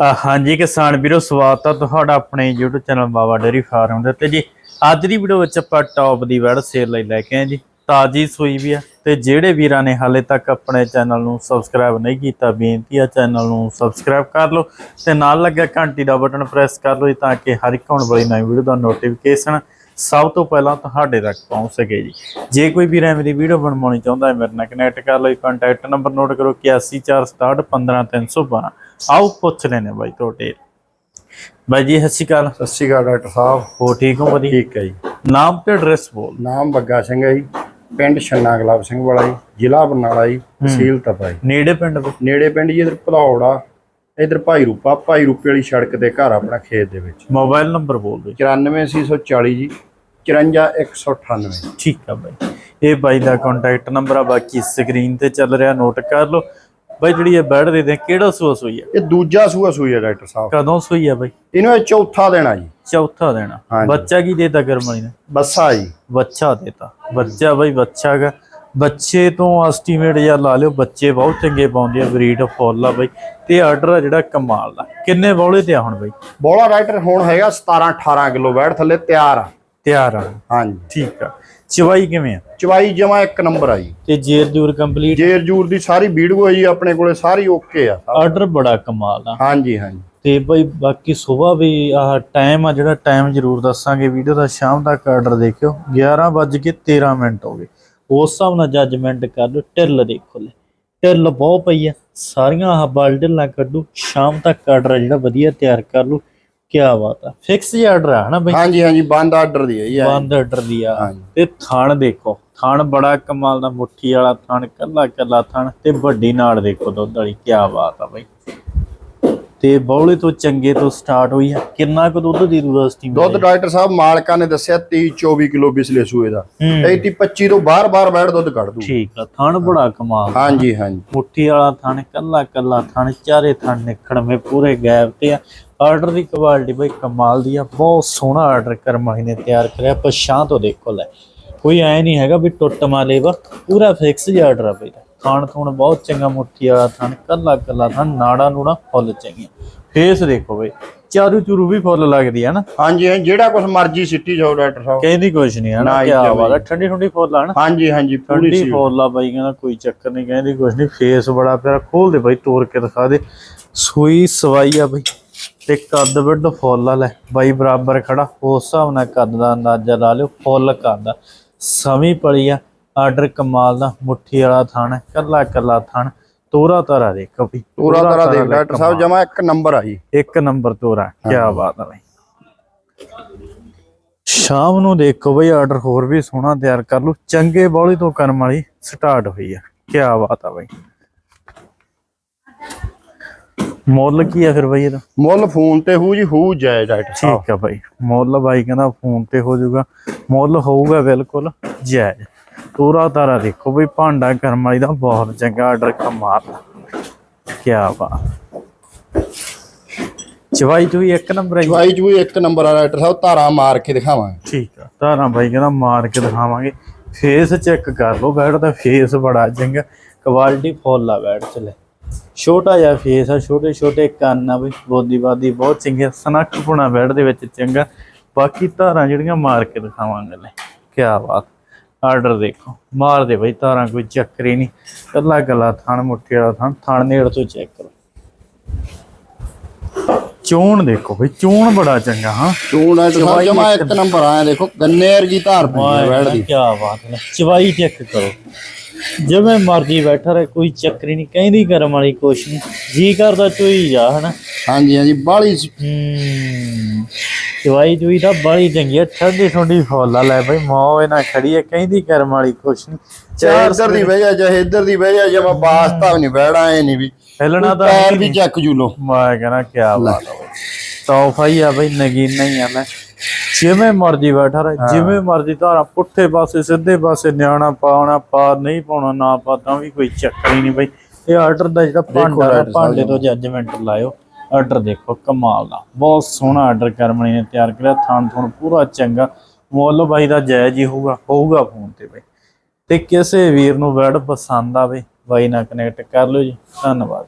ਹਾਂਜੀ ਕਿਸਾਨ ਵੀਰੋ, ਸਵਾਗਤ ਆ ਤੁਹਾਡਾ ਆਪਣੇ YouTube channel Baba dairy farm ਦੇ ਉੱਤੇ ਜੀ। ਅੱਜ ਦੀ ਵੀਡੀਓ ਵਿੱਚ ਆਪਾਂ ਟੌਪ ਦੀ ਵੈੜ ਸੇਲ ਲਈ ਲੈ ਕੇ ਆਏ ਜੀ। ਤਾਜੀ ਸੂਈ ਵੀ ਆ ਤੇ ਜਿਹੜੇ ਵੀਰਾਂ ਨੇ ਹਾਲੇ ਤੱਕ ਆਪਣੇ ਚੈਨਲ ਨੂੰ ਸਬਸਕ੍ਰਾਈਬ ਨਹੀਂ ਕੀਤਾ, ਬੇਨਤੀ ਆ ਚੈਨਲ ਨੂੰ ਸਬਸਕ੍ਰਾਈਬ ਕਰ ਲਓ ਤੇ ਨਾਲ ਲੱਗਿਆ ਘੰਟੀ ਦਾ ਬਟਨ ਪ੍ਰੈਸ ਕਰ ਲਓ ਜੀ ਤਾਂ ਕਿ ਹਰ ਇੱਕ ਆਉਣ ਵਾਲੀ ਨਵੀਂ ਵੀਡੀਓ ਦਾ ਨੋਟੀਫਿਕੇਸ਼ਨ ਸਭ ਤੋਂ ਪਹਿਲਾਂ ਤੁਹਾਡੇ ਤੱਕ ਪਹੁੰਚ ਸਕੇ ਜੀ। ਜੇ ਕੋਈ ਵੀਰ ਐਵੇਂ ਦੀ ਵੀਡੀਓ ਬਣਵਾਉਣੀ ਚਾਹੁੰਦਾ ਹੈ, ਮੇਰੇ ਨਾਲ ਕਨੈਕਟ ਕਰ ਲਓ ਕੰਟੈਕਟ ਨੰਬਰ ਨੋਟ ਕਰੋ 8146615312 ਆਓ ਪੁੱਛ ਲੈਨੇ ਬਾਈ ਤੁਹਾਡੇ। ਬਾਈ ਜੀ ਸਤਿ ਸ਼੍ਰੀ ਅਕਾਲ। ਸਤਿ ਸ਼੍ਰੀ ਅਕਾਲ ਡਾਕਟਰ ਸਾਹਿਬ। ਹੋ ਠੀਕ ਹੋ ਵਧੀਆ? ਠੀਕ ਹੈ ਜੀ। ਨਾਮ ਤੇ ਐਡਰੈਸ ਬੋਲ। ਨਾਮ ਬੱਗਾ ਸਿੰਘ ਹੈ ਜੀ। ਪਿੰਡ ਛੰਨਾ ਗੁਲਾਬ ਸਿੰਘ ਵਾਲਾ ਜੀ। ਜ਼ਿਲ੍ਹਾ ਬਰਨਾਲਾ ਜੀ। ਤਹਿਸੀਲ ਤਪਾ ਜੀ। ਨੇੜੇ ਪਿੰਡ ਦੇ ਨੇੜੇ ਪਿੰਡ ਜੀ ਇਧਰ ਭਦੌੜਾ ਇਧਰ ਭਾਈ ਰੂਪਾ। ਭਾਈ ਰੂਪੇ ਵਾਲੀ ਸੜਕ ਤੇ ਘਰ ਆਪਣਾ ਖੇਤ ਦੇ ਵਿੱਚ। ਮੋਬਾਈਲ ਨੰਬਰ ਬੋਲ ਦਿਓ। 94840 ਜੀ। 54198 ਠੀਕ ਆ ਬਾਈ। ਇਹ ਬਾਈ ਦਾ ਕੰਟੈਕਟ ਨੰਬਰ ਆ ਬਾਕੀ ਸਕਰੀਨ ਤੇ ਚੱਲ ਰਿਹਾ ਨੋਟ ਕਰ ਲਓ। ਬਾਈ ਜਿਹੜੀ ਇਹ ਬੈਡ ਦੇ ਦੇ ਕਿਹੜਾ ਸੂਆ ਸੂਈ ਆ? ਇਹ ਦੂਜਾ ਸੂਆ ਸੂਈ ਹੈ ਡਾਕਟਰ ਸਾਹਿਬ। ਕਦੋਂ ਸੂਈ ਆ ਬਾਈ? ਇਹਨੂੰ ਇਹ ਚੌਥਾ ਦੇਣਾ ਜੀ। ਚੌਥਾ ਦੇਣਾ। ਬੱਚਾ ਕੀ ਦੇਤਾ ਕਰਮਣੀ ਨੇ? ਬੱਸਾ ਜੀ। ਬੱਚਾ ਦੇਤਾ। ਬੱਚਾ ਬਾਈ ਬੱਚਾ ਹੈਗਾ ਬੱਚੇ ਤੋਂ ਐਸਟੀਮੇਟ ਜਾਂ ਲਾ ਲਿਓ ਬੱਚੇ ਬਹੁਤ ਚੰਗੇ ਪਾਉਂਦੇ ਆ ਬਰੀਡ ਫੁੱਲ ਆ ਬਾਈ। ਤੇ ਆਰਡਰ ਆ ਜਿਹੜਾ ਕਮਾਲ ਦਾ। ਕਿੰਨੇ ਬੌਲੇ ਤੇ ਆ ਹੁਣ ਬਾਈ? ਬੋਲਾ ਰਾਈਟਰ ਹੁਣ ਹੈਗਾ 17 18 ਕਿਲੋ ਬੈਠ ਥੱਲੇ ਤਿਆਰ ਆ। ਤਿਆਰ ਆ। ਹਾਂਜੀ। ਠੀਕ ਆ। ਚਵਾਈ ਕਿਵੇਂ ਆ? ਚਵਾਈ ਜਮਾ ਇੱਕ ਨੰਬਰ ਆ ਜੀ। ਤੇ ਜੇਰ ਜੂਰ ਕੰਪਲੀਟ ਜੇਰ ਜੂਰ ਦੀ ਸਾਰੀ ਵੀਡੀਓ ਹੈ ਜੀ ਆਪਣੇ ਕੋਲੇ ਸਾਰੀ ਓਕੇ ਆ। ਆਰਡਰ ਬੜਾ ਕਮਾਲ ਆ। ਹਾਂਜੀ ਹਾਂਜੀ। ਤੇ ਬਈ ਬਾਕੀ ਸਵੇਰ ਵੀ ਆਹ ਟਾਈਮ ਆ ਜਿਹੜਾ ਟਾਈਮ ਜ਼ਰੂਰ ਦੱਸਾਂਗੇ। ਵੀਡੀਓ ਦਾ ਸ਼ਾਮ ਤੱਕ ਆਰਡਰ ਦੇਖਿਓ। 11:13 ਮਿੰਟ ਹੋ ਗਏ। ਉਸ ਹਿਸਾਬ ਨਾਲ ਜੱਜਮੈਂਟ ਕਰ ਲਓ ਟਿੱਲ ਦੇਖੋ ਲੈ। ਟਿੱਲ ਬਹੁਤ ਪਈ ਆ। ਸਾਰੀਆਂ ਆਹ ਬਲ ਢਿੱਲਾਂ ਕੱਢੋ ਸ਼ਾਮ ਤੱਕ ਆਰਡਰ ਜਿਹੜਾ ਵਧੀਆ ਤਿਆਰ ਕਰ ਲਓ। ਕੀ ਬਾਤ ਆ। ਫਿਕਸ ਹੀ ਆਰਡਰ ਆ ਹਨਾ ਬਈ? ਹਾਂਜੀ ਹਾਂਜੀ ਬੰਦ ਆਰਡਰ ਦੀ ਹੈ ਜੀ। ਬੰਦ ਆਰਡਰ ਦੀ ਆ। ਤੇ ਥਣ ਦੇਖੋ ਥਣ ਬੜਾ ਕਮਾਲ ਦਾ ਮੁੱਠੀ ਵਾਲਾ ਥਣ ਕੱਲਾ ਕੱਲਾ ਥਣ ਤੇ ਵੱਡੀ ਨਾੜ ਦੇਖੋ ਦੁੱਧ ਵਾਲੀ ਕੀ ਬਾਤ ਆ ਬਈ। ਤੇ ਬੌਲੇ ਤੋਂ ਚੰਗੇ ਤੋਂ ਸਟਾਰਟ ਹੋਈ ਆ ਕਿੰਨਾ ਕੁ ਦੁੱਧ ਦੀ ਰੂਸਟੀ ਦੁੱਧ ਡਾਕਟਰ ਸਾਹਿਬ ਮਾਲਕਾਂ ਨੇ ਦੱਸਿਆ 23 24 ਕਿਲੋ ਪਿਛਲੇ ਸੂਏ ਦਾ। ਹੂੰ। 33 25 ਤੋਂ ਬਾਹਰ-ਬਾਹਰ ਬੈਠ ਦੁੱਧ ਕੱਢ ਦੂ ਠੀਕ ਆ ਥਣ ਬੜਾ ਕਮਾਲ। ਹਾਂਜੀ ਹਾਂਜੀ। ਮੁੱਠੀ ਵਾਲਾ ਥਣ ਕੱਲਾ ਕੱਲਾ ਥਣ ਚਾਰੇ ਥਣ ਨਿਕੜਵੇਂ ਪੂਰੇ ਗੈਪ ਤੇ ਆ। ਆਰਡਰ ਦੀ ਕੁਆਲਿਟੀ ਬਈ ਕਮਾਲ ਦੀ ਆ। ਬਹੁਤ ਸੋਹਣਾ ਆਰਡਰ ਕਰਮਾਈ ਨੇ ਤਿਆਰ ਕਰਿਆ। ਪਛਾਂ ਤੋਂ ਦੇਖੋ ਲੈ। ਕੋਈ ਐ ਨਹੀਂ ਹੈਗਾ ਵੀ ਟੁੱਟ ਮਾਲੇ ਵਾ ਪੂਰਾ ਫਿਕਸ ਜਿਹਾ ਆਰਡਰ ਆ ਬਈ ਥਣ ਥੁਣ ਬਹੁਤ ਚੰਗਾ ਮੁੱਠੀ ਵਾਲਾ ਥਣ ਕੱਲਾ ਕੱਲਾ ਥਣ ਨਾੜਾ ਨੂੜਾ ਫੁੱਲ ਚੰਗੀਆਂ। ਫੇਸ ਦੇਖੋ ਬਈ ਚਾਰੂ ਚੂਰੂ ਵੀ ਫੁੱਲ ਲੱਗਦੀ ਆ ਨਾ। ਹਾਂਜੀ ਹਾਂਜੀ ਜਿਹੜਾ ਕੁਝ ਮਰਜ਼ੀ ਸਿੱਟੀ ਜਾਓ ਡਾਕਟਰ ਸਾਹਿਬ। ਕਹਿੰਦੀ ਕੁਛ ਨਹੀਂ ਹਨਾ ਨਾ ਕੀ ਜੀ, ਬਾਤ ਠੰਡੀ ਠੰਡੀ ਫੁੱਲ ਆ ਨਾ। ਹਾਂਜੀ ਹਾਂਜੀ ਪੂਰੀ ਠੰਡੀ ਸੀ ਫੁੱਲ ਆ ਬਾਈ ਕਹਿੰਦਾ ਕੋਈ ਚੱਕਰ ਨਹੀਂ ਕਹਿੰਦੀ ਕੁਛ ਨਹੀਂ ਫੇਸ ਬੜਾ ਪਿਆਰਾ ਖੋਲ ਦੇ ਬਾਈ ਤੋੜ ਕੇ ਦਿਖਾ ਦੇ। ਸੂਈ ਸਵਾਈ ਆ ਬਾਈ ਤੇ ਕੱਦ ਵੱਡ ਫੁੱਲ ਆ ਲੈ। ਬਾਈ ਬਰਾਬਰ ਖੜਾ ਉਸ ਹਿਸਾਬ ਨਾਲ ਕੱਦ ਦਾ ਅੰਦਾਜ਼ਾ ਲਾ ਲਿਓ ਫੁੱਲ ਕੱਦ ਸਮੀ ਪਲੀ ਆ ਆਰਡਰ ਕਮਾਲ ਦਾ ਮੁੱਠੀ ਵਾਲਾ ਥਣ ਕੱਲਾ ਕੱਲਾ ਥਣ ਤੋਰਾ ਤਾਰਾ ਦੇਖੋ ਵੀ। ਪੂਰਾ ਤਰ੍ਹਾਂ ਦੇਖ ਡਾਕਟਰ ਸਾਹਿਬ ਜਮਾ ਇੱਕ ਨੰਬਰ ਆ ਜੀ। ਇੱਕ ਨੰਬਰ ਤੋਰਾ ਕੀ ਬਾਤ ਆ ਬਾਈ। ਸ਼ਾਮ ਨੂੰ ਦੇਖੋ ਬਈ ਆਰਡਰ ਹੋਰ ਵੀ ਸੋਹਣਾ ਤਿਆਰ ਕਰ ਲਓ। ਚੰਗੇ ਬੌਲੀ ਤੋਂ ਕਰਮ ਵਾਲੀ ਸਟਾਰਟ ਹੋਈ ਆ। ਕੀ ਬਾਤ ਆ ਬਾਈ। ਮੁੱਲ ਕੀ ਆ ਫਿਰ ਬਈ ਇਹਦਾ? ਮੁੱਲ ਫੋਨ ਤੇ ਹੂ ਜੀ ਹੂ ਜਾਏ ਡਾਕਟਰ ਸਾਹਿਬ। ਠੀਕ ਆ ਬਾਈ। ਮੁੱਲ ਬਾਈ ਕਹਿੰਦਾ ਫੋਨ ਤੇ ਹੋ ਜਾਊਗਾ। ਮੁੱਲ ਹੋਊਗਾ ਬਿਲਕੁਲ ਜਾਇਜ਼। ਤੋਰਾ ਤਾਰਾ ਦੇਖੋ ਬਈ ਭਾਂਡਾ ਕਰਮ ਵਾਲੀ ਦਾ ਬਹੁਤ ਚੰਗਾ ਆਰਡਰ ਕਮਾਲ ਕੀ ਬਾਤ। ਚਵਾਈ ਚੂਈ ਇੱਕ ਨੰਬਰ ਹੈ। ਚਵਾਈ ਚੂਈ ਇੱਕ ਨੰਬਰ ਆ ਡਾਕਟਰ ਸਾਹਿਬ ਧਾਰਾ ਮਾਰ ਕੇ ਦਿਖਾਵਾਂਗੇ। ਠੀਕ ਆ। ਧਾਰਾਂ ਬਾਈ ਕਹਿੰਦਾ ਮਾਰ ਕੇ ਦਿਖਾਵਾਂਗੇ। ਫੇਸ ਚੈੱਕ ਕਰ ਲਓ ਬੈਡ ਦਾ ਫੇਸ ਬੜਾ ਚੰਗਾ। ਕੁਆਲਿਟੀ ਫੁੱਲ ਆ ਬੈਡ ਚ ਲੈ ਛੋਟਾ ਜਿਹਾ ਫੇਸ ਆ ਛੋਟੇ ਛੋਟੇ ਕੰਨ ਆ ਬਈ। ਬੋਦੀ ਬਾਦੀ ਬਹੁਤ ਚੰਗੇ ਸਨੱਖ ਪੁਣਾ ਬੈਡ ਦੇ ਵਿੱਚ ਚੰਗਾ। ਬਾਕੀ ਧਾਰਾਂ ਜਿਹੜੀਆਂ ਮਾਰ ਕੇ ਦਿਖਾਵਾਂਗੇ ਲੈ। ਕੀ ਬਾਤ। ਆਰਡਰ ਦੇਖੋ। ਮਾਰ ਦੇ ਬਈ ਧਾਰਾਂ ਕੋਈ ਚੱਕਰ ਹੀ ਨਹੀਂ। ਕੱਲਾ ਕੱਲਾ ਥਣ ਮੁੱਠੀ ਵਾਲਾ ਥਣ ਥਣ ਨੇੜ ਤੋਂ ਚੈੱਕ ਕਰੋ। ਚੋਣ ਦੇਖੋ ਬਈ ਚੋਣ ਬੜਾ ਚੰਗਾ ਹਾਂ। ਚੂਣ ਸਾਹਿਬ ਜਮਾ ਇੱਕ ਨੰਬਰ ਆ ਦੇਖੋ ਗੰਨੇ ਵਰਗੀ ਧਾਰ ਪਈ ਆ ਦੀ। ਕੀ ਬਾਤ ਹੈ। ਚਵਾਈ ਚੈੱਕ ਕਰੋ। ਜਿਵੇਂ ਮਰਜ਼ੀ ਬੈਠਾ ਰਹੇ ਕੋਈ ਚੱਕਰੀ ਨਹੀਂ ਕਹਿੰਦੀ ਕਰਮ ਵਾਲੀ ਕੁਛ ਨਹੀਂ। ਜੀ ਕਰਦਾ ਚੋਈ ਜਾ ਹਨਾ? ਹਾਂਜੀ ਹਾਂਜੀ ਬਾਲੀ ਚਵਾਈ ਚੋਈ ਤਾਂ ਬੜੀ ਚੰਗੀ ਹੈ ਠੰਡੀ ਠੰਡੀ ਫੁੱਲ ਲੈ ਬਈ ਮੌ ਇਹਨਾਂ ਖੜੀ ਹੈ ਕਹਿੰਦੀ ਕਰਮ ਵਾਲੀ ਕੁਛ ਨਹੀਂ। ਚਾਹੇ ਇੱਧਰ ਦੀ ਬਹਿ ਜਾ ਚਾਹੇ ਇੱਧਰ ਦੀ ਬਹਿ ਜਾ ਜਮਾ ਬਾਸਤਾ ਵੀ ਨਹੀਂ ਬਹਿਣਾ ਇਹ ਨਹੀਂ ਵੀ। ਹਿਲਣਾ ਤਾਂ ਪੈਰ ਵੀ ਚੱਕ ਜੂ ਲੋ। ਮੈਂ ਕਹਿੰਦਾ ਕੀ ਬਾਤ ਹੈ ਤੋਹਫਾ ਹੀ ਆ ਬਈ ਨਗੀਨਾ ਹੀ ਆ ਲੈ ਜਿਵੇਂ ਮਰਜ਼ੀ ਬੈਠਾ ਰਹੇ ਜਿਵੇਂ ਮਰਜ਼ੀ ਧਾਰਾ ਪੁੱਠੇ ਪਾਸੇ ਸਿੱਧੇ ਪਾਸੇ ਨਿਆਣਾ ਪਾਉਣਾ ਪਾ ਨਹੀਂ ਪਾਉਣਾ ਨਾ ਪਾ ਤਾਂ ਵੀ ਕੋਈ ਚੱਕਰ ਹੀ ਨਹੀਂ ਬਈ। ਇਹ ਆਰਡਰ ਦਾ ਜਿਹੜਾ ਭਾਂਡਾ ਭਾਂਡੇ ਤੋਂ ਜੱਜਮੈਂਟ ਲਾਇਓ। ਆਰਡਰ ਦੇਖੋ ਕਮਾਲ ਦਾ। ਬਹੁਤ ਸੋਹਣਾ ਆਰਡਰ ਕਰਮਣੀ ਨੇ ਤਿਆਰ ਕਰਿਆ ਥਾਣ ਥੁਣ ਪੂਰਾ ਚੰਗਾ। ਮੁੱਲ ਬਾਈ ਦਾ ਜਾਇਜ਼ ਹੀ ਹੋਊਗਾ ਹੋਊਗਾ ਫੋਨ ਤੇ ਬਈ। ਤੇ ਕਿਸੇ ਵੀਰ ਨੂੰ ਵੈਡ ਪਸੰਦ ਆਵੇ ਬਾਈ ਨਾਲ ਕਨੈਕਟ ਕਰ ਲਿਓ ਜੀ। ਧੰਨਵਾਦ।